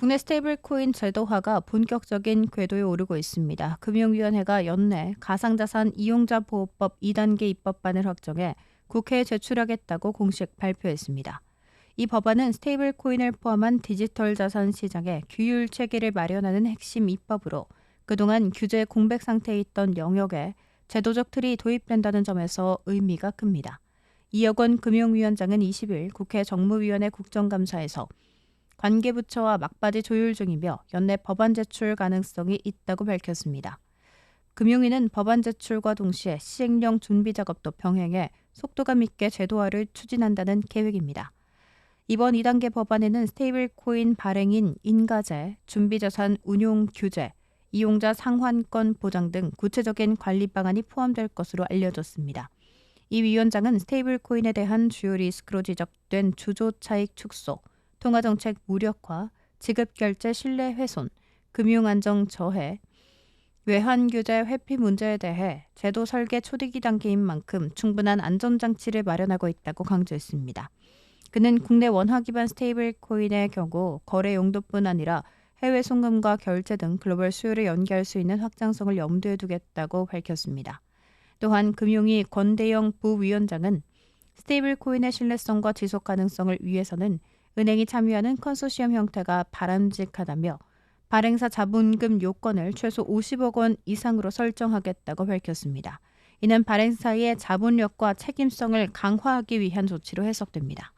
국내 스테이블 코인 제도화가 본격적인 궤도에 오르고 있습니다. 금융위원회가 연내 가상자산 이용자 보호법 2단계 입법안을 확정해 국회에 제출하겠다고 공식 발표했습니다. 이 법안은 스테이블 코인을 포함한 디지털 자산 시장에 규율 체계를 마련하는 핵심 입법으로 그동안 규제 공백 상태에 있던 영역에 제도적 틀이 도입된다는 점에서 의미가 큽니다. 이혁원 금융위원장은 20일 국회 정무위원회 국정감사에서 관계부처와 막바지 조율 중이며 연내 법안 제출 가능성이 있다고 밝혔습니다. 금융위는 법안 제출과 동시에 시행령 준비 작업도 병행해 속도감 있게 제도화를 추진한다는 계획입니다. 이번 2단계 법안에는 스테이블 코인 발행인 인가제, 준비자산 운용 규제, 이용자 상환권 보장 등 구체적인 관리 방안이 포함될 것으로 알려졌습니다. 이 위원장은 스테이블 코인에 대한 주요 리스크로 지적된 주조 차익 축소, 통화정책 무력화, 지급결제 신뢰 훼손, 금융안정 저해, 외환규제 회피 문제에 대해 제도 설계 초대기 단계인 만큼 충분한 안전장치를 마련하고 있다고 강조했습니다. 그는 국내 원화 기반 스테이블 코인의 경우 거래 용도뿐 아니라 해외 송금과 결제 등 글로벌 수요를 연계할 수 있는 확장성을 염두에 두겠다고 밝혔습니다. 또한 금융위 권대영 부위원장은 스테이블 코인의 신뢰성과 지속 가능성을 위해서는 은행이 참여하는 컨소시엄 형태가 바람직하다며 발행사 자본금 요건을 최소 50억 원 이상으로 설정하겠다고 밝혔습니다. 이는 발행사의 자본력과 책임성을 강화하기 위한 조치로 해석됩니다.